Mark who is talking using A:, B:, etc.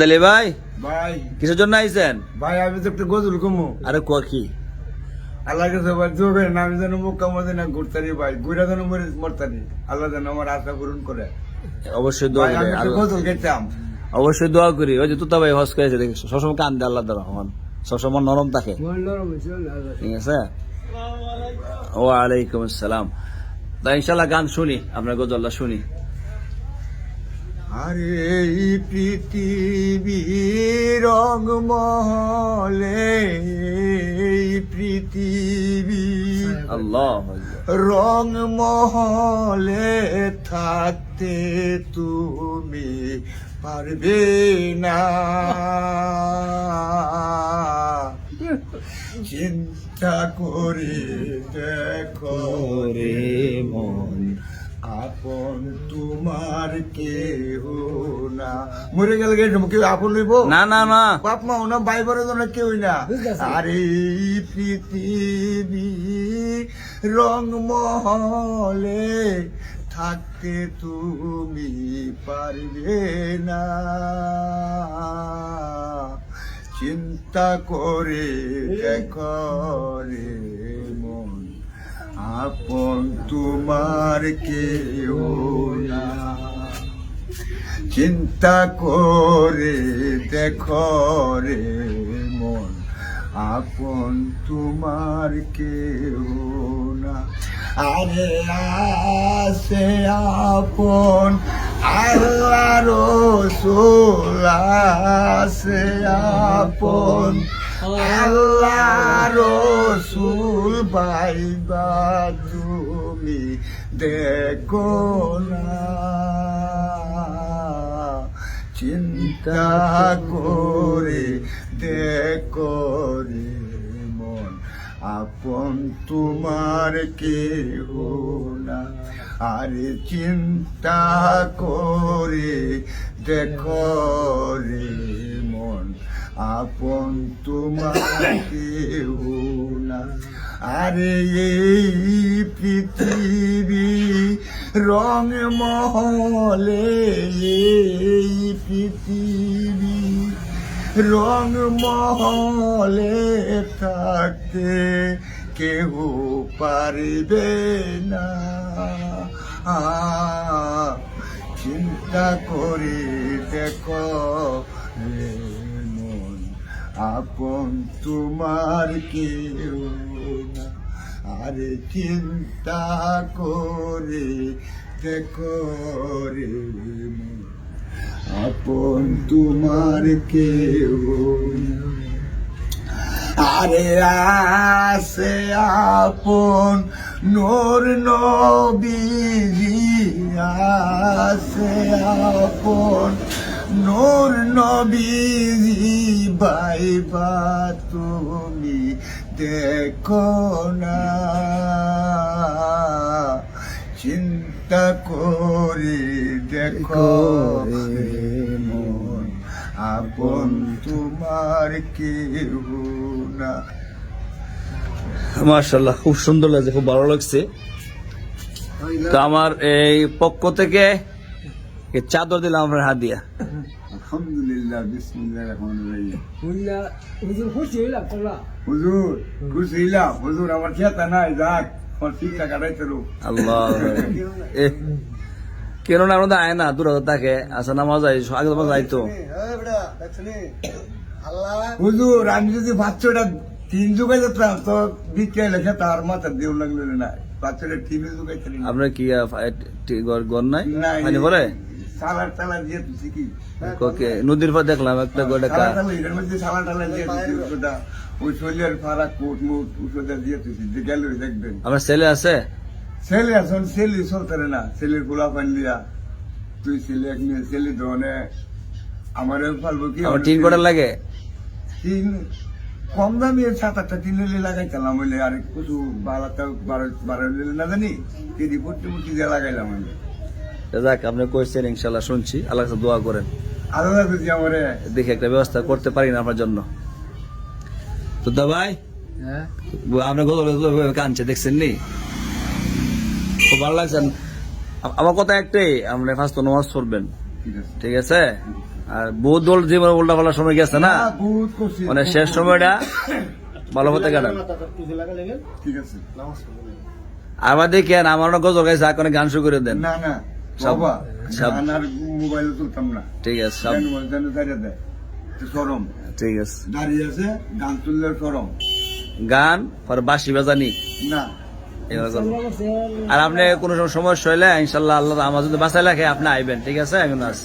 A: দিলি ভাই?
B: ভাই।
A: কিসের জন্য আইছেন?
B: ভাই আমি তো একটা গজল কমু।
A: আরে ক কি?
B: আল্লাহ কাছে ভাই যোগে না আমি যেন মুক্কা মদিনা ঘুরতারি ভাই ঘুরা যেন মরে মরতারি। আল্লাহ যেন আমার আশা পূরণ করে।
A: অবশ্যই দোয়া করি
B: আমি গজল গেতাম
A: অবশ্যই দোয়া করি। ওই যে তুতা ভাই হস করেছে সবসময় কান্দে আল্লাহ রহমান। সবসময় নরম থাকে। ঠিক আছে? ওয়ালাইকুম আসসালাম। তা ইনশাল্লাহ গান শুনি আপনার গজল্লা শুনি।
B: আরে এই পৃথিবী রং মহলে এই পৃথিবী
A: আল্লাহ
B: রং মহলে থাকতে তুমি পারবে না। চিন্তা করে দেখো। রে মন আপন তোমার কেহ না। মরে গেলে কেউ আপন লইব
A: না না না।
B: বাপ মা ওনা ভাই বড় জন্য কেউই না। আরে পৃথিবী রং মহলে থাকতে তুমি পারবে না। চিন্তা করে দেখো রে। মন আপন তোমার কেউ না। চিন্তা করে দেখো রে মন, আপন তোমার কেউ না। আরে আসে আপন, আল্লাহ রসুল আসে আপন। আল্লাহ রসুল বাইবা তুমি দেখো না। চিন্তা করে দেখো রে মন, আপন তোমার কেহ না। আরে চিন্তা করে দেখো রে আপন তোমার কেহ না। আরে এই পৃথিবী রং মহলে, এই পৃথিবী রং মহলে থাকতে কেউ পারবে না। চিন্তা করে দেখো আপন তোমার কেউ না। আরে চিন্তা করে দেখো রে আপন তোমার কেউ। আরে আসে আপন নোর নবীজি। আসে আপন নোর নবীজি বাইবা তুমি দেখো না। চিন্তা করে দেখো মন আপন তোমার কেউ না।
A: মার্শাল্লাহ খুব সুন্দর লাগছে খুব ভালো লাগছে। তো আমার এই পক্ষ থেকে চাদর দিলাম আপনার হাত দিয়া।
B: আলহামদুলিল্লাহ বিসমিল্লাহ রহমান রহিম।
C: হুজুর খুশি হইলাম
B: হুজুর খুশি হইলাম। হুজুর আমার চেতা নাই যাক আমার শিক্ষা কাটাইতে রো
A: আল্লাহ। এ, কেন না আমাদের আয় না দূর থাকে আসা নামাজ যাই আগে নামাজ যাইতো
B: হুজুর আমি যদি বাচ্চাটা তিন যুগে যেতাম তো বিকেল লেখে তার মাথা দেউ লাগল না। বাচ্চাটা তিন যুগে
A: আপনার কি ঘর নাই? পানি পরে
B: সালার টালা দিয়ে তুই কি?
A: ওকে নদীর পর দেখলাম একটা গোটা
B: সালা টালা এটার মধ্যে সালা টালা দিয়ে তুই ওটা ওই শরীরের ফারাক কোট মুট ওষুধ দিয়ে তুই যে গেল দেখবেন।
A: আপনার ছেলে আছে?
B: ছেলে এখন ছেলে চলতে না ছেলের গোলা পান দিয়া। তুই ছেলে এক মেয়ে ছেলে ধরনে আমার ফালবো কি?
A: আমার টিন কটার লাগে?
B: তিন কম দামি সাত আটটা তিন লিলে লাগাইছিলাম হইলে আর কিছু বারোটা বারো বারো লিলে না জানি কেজি পট্টি মুটি দিয়ে লাগাইলাম আমি।
A: যাক আপনি কইছেন ইনশাল্লাহ শুনছি। আল্লাহ কাছে দোয়া করেন।
B: আমারে।
A: দেখি একটা ব্যবস্থা করতে পারি না আপনার জন্য। তো দা ভাই?
C: হ্যাঁ?
A: কানছে দেখছেন নি খুব ভালো লাগছে। আমার কথা একটাই আপনি ফার্স্ট নামাজ পড়বেন।
B: ঠিক আছে।
A: আর বহুত দল জীবন উল্টা পাল্টা সময় গেছে না? মানে শেষ সময়টা ভালো মতো কাটান।
B: ঠিক আছে।
A: আবার দেখেন আমার গজল গাইছে আর গান শুরু করে দেন।
B: না না। বাবা গান আর তুলতাম না।
A: ঠিক আছে সব
B: কেন দাঁড়িয়ে দেয় সরম।
A: ঠিক আছে।
B: দাঁড়িয়ে আছে গান তুললে সরম।
A: গান? পরে বাসি বাজানি।
B: না।
A: আর আপনি কোনো সময় সমস্যা হইলে ইনশাল্লাহ আল্লাহ আমার যদি বাঁচাই লাগে আপনি আইবেন ঠিক আছে? এখন আস